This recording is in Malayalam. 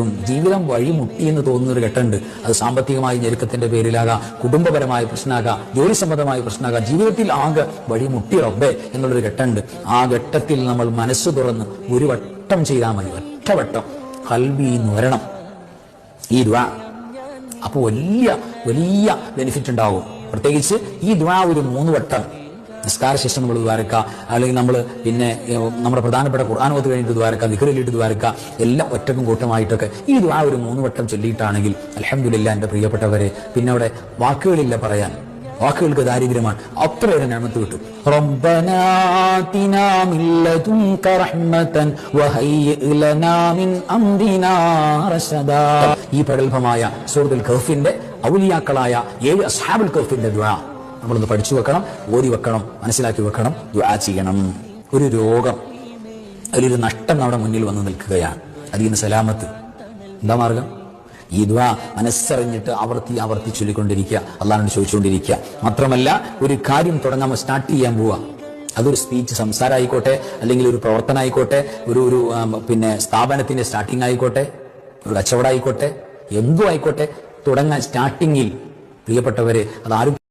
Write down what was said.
ജീവിതം വഴിമുട്ടി എന്ന് തോന്നുന്ന ഒരു ഘട്ടമുണ്ട്. അത് സാമ്പത്തികമായ ഞെരുക്കത്തിന്റെ പേരിലാകാം കുടുംബപരമായ പ്രശ്നമാകാം ജോലി സംബന്ധമായ പ്രശ്നമാകാം ജീവിതത്തിൽ ആകെ വഴിമുട്ടി റബ്ബേ എന്നുള്ളൊരു ഘട്ടമുണ്ട്. ആ ഘട്ടത്തിൽ നമ്മൾ മനസ്സ് തുറന്ന് ഒരു വട്ടം ചെയ്താൽ മതി ഒറ്റവട്ടം കൽവി വരണം ഈ ദ്വാ. അപ്പൊ വലിയ വലിയ ബെനിഫിറ്റ് ഉണ്ടാവും. പ്രത്യേകിച്ച് ഈ ദ്വാ ഒരു മൂന്ന് വട്ടം. നിസ്കാര ശേഷം നമ്മൾ ദ്വാരക്ക അല്ലെങ്കിൽ നമ്മൾ പിന്നെ നമ്മുടെ പ്രധാനപ്പെട്ട കുർആാനോത്ത് കഴിഞ്ഞിട്ട് ദ്വാരക്ക ദിക്കറിലിട്ട് ദ്വാരക്ക എല്ലാം ഒറ്റക്കും കൂട്ടമായിട്ടൊക്കെ ഈ ദ്വാ ഒരു മൂന്ന് വട്ടം ചൊല്ലിയിട്ടാണെങ്കിൽ അലഹമില്ല എന്റെ പ്രിയപ്പെട്ടവരെ പിന്നെ അവിടെ വാക്കുകളില്ല പറയാൻ വാക്കുകൾക്ക് ദാരിദ്ര്യമാണ് അത്രയേറെ ഞാമത്ത് കിട്ടും. ഈ പ്രഗത്ഭമായ സൂറത്തുൽ കഹ്ഫിന്റെ ഔലിയാക്കളായ ഏഴ് അസ്ഹാബുൽ കഹ്ഫിന്റെ ദുആ. നമ്മളൊന്ന് പഠിച്ചു വെക്കണം ഓരി വെക്കണം മനസ്സിലാക്കി വെക്കണം ദുആ ചെയ്യണം. ഒരു രോഗം അതിലൊരു നഷ്ടം നമ്മുടെ മുന്നിൽ വന്ന് നിൽക്കുകയാണ്. അതിൽ നിന്ന് സലാമത്ത്. എന്താ മാർഗം? ഈ ദ്വാ മനസ്സറിഞ്ഞിട്ട് ആവർത്തി ആവർത്തി ചൊല്ലിക്കൊണ്ടിരിക്കുക അള്ളാഹിനോട് ചോദിച്ചുകൊണ്ടിരിക്കുക. മാത്രമല്ല ഒരു കാര്യം തുടങ്ങാൻ സ്റ്റാർട്ട് ചെയ്യാൻ പോവുക അതൊരു സ്പീച്ച് സംസാരം ആയിക്കോട്ടെ അല്ലെങ്കിൽ ഒരു പ്രവർത്തനം ആയിക്കോട്ടെ ഒരു ഒരു പിന്നെ സ്ഥാപനത്തിന്റെ സ്റ്റാർട്ടിംഗ് ആയിക്കോട്ടെ ഒരു കച്ചവടം ആയിക്കോട്ടെ എന്തു ആയിക്കോട്ടെ തുടങ്ങാൻ സ്റ്റാർട്ടിങ്ങിൽ പ്രിയപ്പെട്ടവരെ അത് ആരും